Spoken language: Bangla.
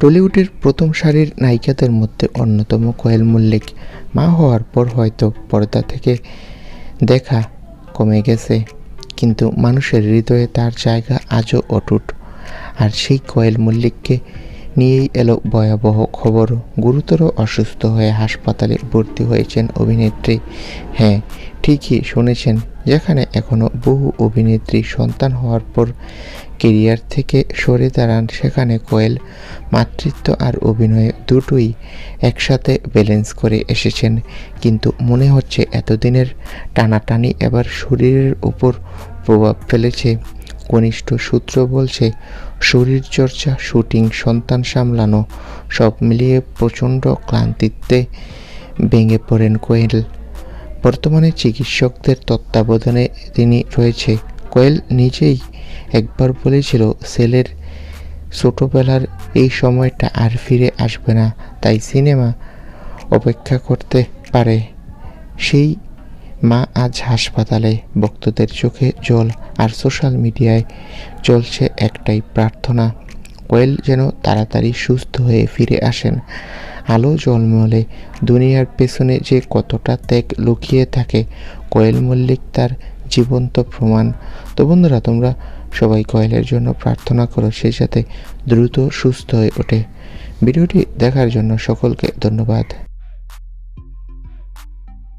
টলিউডের প্রথম সারির নায়িকাদের মধ্যে অন্যতম কোয়েল মল্লিক। মা হওয়ার পর হয়তো পর্দা থেকে দেখা কমে গেছে, কিন্তু মানুষের হৃদয়ে তার জায়গা আজও অটুট। আর সেই কোয়েল মল্লিককে নিয়েই এলো ভয়াবহ খবর। গুরুতর অসুস্থ হয়ে হাসপাতালে ভর্তি হয়েছেন অভিনেত্রী। হ্যাঁ ঠিকই শুনেছেন, যেখানে এখনও বহু অভিনেত্রী সন্তান হওয়ার পর কেরিয়ার থেকে সরে দাঁড়ান সেখানে কোয়েল, মাতৃত্ব আর অভিনয় দুটোই একসাথে ব্যালেন্স করে এসেছেন। কিন্তু মনে হচ্ছে এতদিনের টানাটানি এবার শরীরের উপর প্রভাব ফেলেছে। কনিষ্ঠ সূত্র বলছে, শরীরচর্চা, শুটিং, সন্তান সামলানো, সব মিলিয়ে প্রচণ্ড ক্লান্তিতে ভেঙে পড়েন কোয়েল। বর্তমানে চিকিৎসকদের তত্ত্বাবধানে তিনি রয়েছে। কোয়েল নিজেই একবার বলেছিল, সেলের ছোটোবেলার এই সময়টা আর ফিরে আসবে না, তাই সিনেমা অপেক্ষা করতে পারে। সেই মা আজ হাসপাতালে, ভক্তদের চোখে জল আর সোশ্যাল মিডিয়ায় চলছে একটাই প্রার্থনা। কোয়েল যেন তাড়াতাড়ি সুস্থ হয়ে ফিরে আসেন। আলো জলমলে, দুনিয়ার পেছনে যে কতটা ত্যাগ লুকিয়ে থাকে, কোয়েল মল্লিক তার জীবন্ত প্রমাণ। তো বন্ধুরা, তোমরা সবাই কয়েলের জন্য প্রার্থনা করো, সেই সাথে দ্রুত সুস্থ হয়ে ওঠে। ভিডিওটি দেখার জন্য সকলকে ধন্যবাদ।